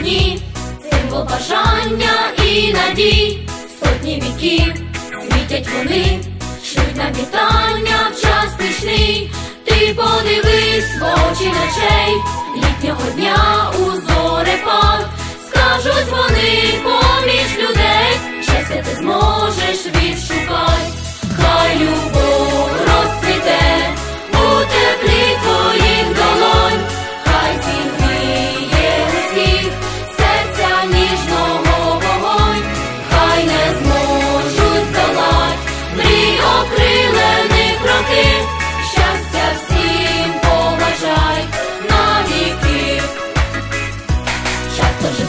дні, символ бажання і надій, сотні віків світять вони, шлють нам вітання в час страшний. Ти подивись в очі ночей, літнього дня у зорепад, скажуть вони поміж людей, щастя ти зможеш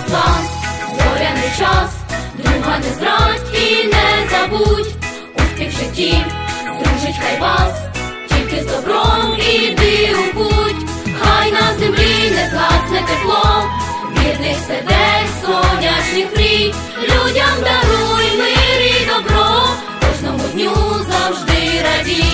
Час зоряний час, друга не зрадь і не забудь, успіх в житті, дружить хай вас, тільки з добром іди у путь, хай на землі не згасне тепло, вірних сердець, сонячних мрій, людям даруй мир і добро, кожному дню завжди радій,